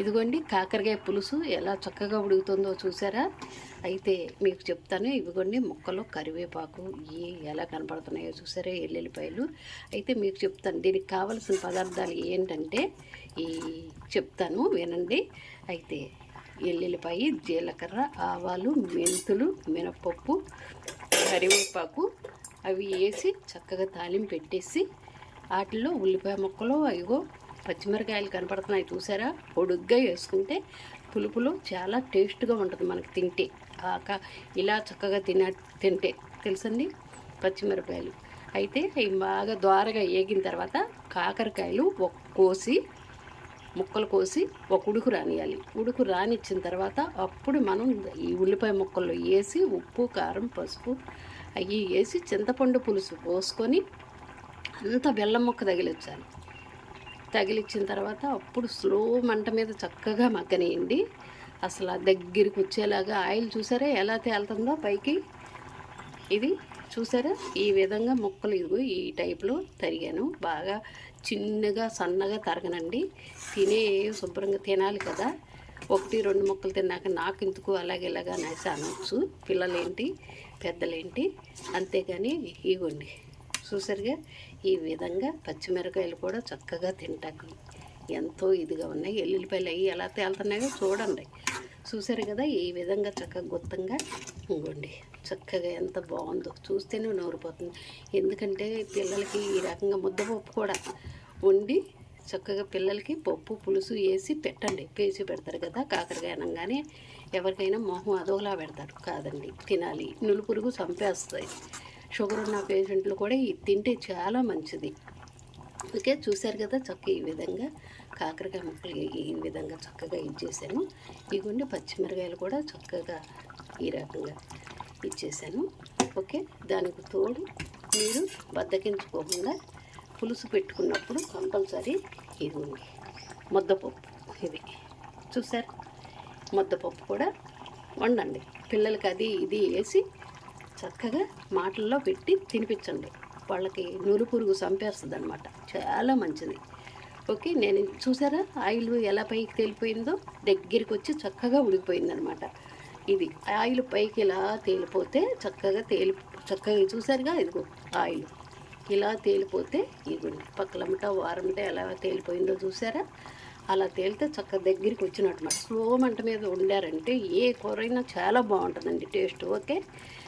ఇదిగోండి కాకరకాయ పులుసు ఎలా చక్కగా ఉడుకుతుందో చూసారా? అయితే మీకు చెప్తాను ఇదిగోండి ముక్కలు కరివేపాకు ఏ ఎలా కనపడుతున్నాయో చూసారా ఎల్లుల్లిపాయలు. అయితే మీకు చెప్తాను దీనికి కావలసిన పదార్థాలు ఏంటంటే ఈ చెప్తాను వినండి. అయితే ఎల్లుల్లిపాయ జీలకర్ర ఆవాలు మెంతులు మినపప్పు కరివేపాకు అవి వేసి చక్కగా తాలింపు పెట్టేసి వాటిలో ఉల్లిపాయ ముక్కలు అయ్యో పచ్చిమిరకాయలు కనపడుతున్నాయి చూసారా? పొడుగ్గా వేసుకుంటే పులుపులు చాలా టేస్ట్గా ఉంటుంది మనకి తింటే. ఆక ఇలా చక్కగా తిన తింటే తెలుసండి పచ్చిమిరపకాయలు. అయితే అవి బాగా ద్వారగా వేగిన తర్వాత కాకరకాయలు కోసి ముక్కలు కోసి ఒక ఉడుకు రానియాలి. ఉడుకు రానిచ్చిన తర్వాత అప్పుడు మనం ఈ ఉల్లిపాయ ముక్కల్లో వేసి ఉప్పు కారం పసుపు అవి వేసి చింతపండు పులుసు పోసుకొని అంత బెల్లం ముక్క తగిలించాలి. తగిలిచ్చిన తర్వాత అప్పుడు స్లో మంట మీద చక్కగా మగ్గనేయండి. అసలు ఆ దగ్గరికి వచ్చేలాగా ఆయిల్ చూసారా? ఎలా తేలుతుందో పైకి. ఇది చూసారా? ఈ విధంగా ముక్కలు ఇదిగో ఈ టైప్లో తరిగాను. బాగా చిన్నగా సన్నగా తరగనండి. తినే శుభ్రంగా తినాలి కదా. ఒకటి రెండు ముక్కలు తిన్నాక నాకు ఇందుకు అలాగే ఇలాగా అనేసి అనొచ్చు. పిల్లలేంటి? పెద్దలేంటి? అంతేగాని ఇవ్వండి చూసారుగా? ఈ విధంగా పచ్చిమిరకాయలు కూడా చక్కగా తింటాకు ఎంతో ఇదిగా ఉన్నాయి. ఎల్లుల్లిపాయలు అవి ఎలా తేలుతున్నాయో చూడండి. చూసారు కదా ఈ విధంగా చక్కగా గుత్తంగా ఇంకోండి. చక్కగా ఎంత బాగుందో. చూస్తేనే నోరిపోతుంది ఎందుకంటే పిల్లలకి ఈ రకంగా ముద్దపప్పు కూడా వండి చక్కగా పిల్లలకి పప్పు పులుసు వేసి పెట్టండి. పేసి పెడతారు కదా కాకరకాయ అనగానే ఎవరికైనా మొహం అదోలా పెడతారు. కాదండి తినాలి. నులుపురుగు చంపేస్తాయి. షుగర్ ఉన్న పేషెంట్లు కూడా ఇది తింటే చాలా మంచిది. ఓకే చూశారు కదా చక్క ఈ విధంగా కాకరకాయ ముక్కలు ఈ విధంగా చక్కగా ఇచ్చేసాను ఇదిగోండి పచ్చిమిరకాయలు కూడా చక్కగా ఈ రకంగా ఇచ్చేసాను ఓకే దానికి తోడు మీరు బద్దకించుకోకుండా పులుసు పెట్టుకున్నప్పుడు కంపల్సరీ ఇదిగోండి ముద్దపప్పు ఇది. చూసారు ముద్దపప్పు కూడా వండండి. పిల్లలకి అది ఇది వేసి చక్కగా మాటల్లో పెట్టి తినిపించండి. వాళ్ళకి నూలు పురుగు చంపేస్తుంది అనమాట చాలా మంచిది. ఓకే నేను చూసారా? ఆయిల్ ఎలా పైకి తేలిపోయిందో? దగ్గరికి వచ్చి చక్కగా ఉడికిపోయిందనమాట ఇది ఆయిల్ పైకి ఇలా తేలిపోతే చక్కగా తేలి చక్కగా చూసారుగా? ఇదిగో ఆయిల్. ఇలా తేలిపోతే ఇదిగోండి పక్కలమ్మట వారమట ఎలా తేలిపోయిందో చూసారా? అలా తేలితే చక్కగా దగ్గరికి వచ్చినట్టు స్లో మంట మీద వండారంటే ఏ కూరైనా చాలా బాగుంటుందండి టేస్ట్. ఓకే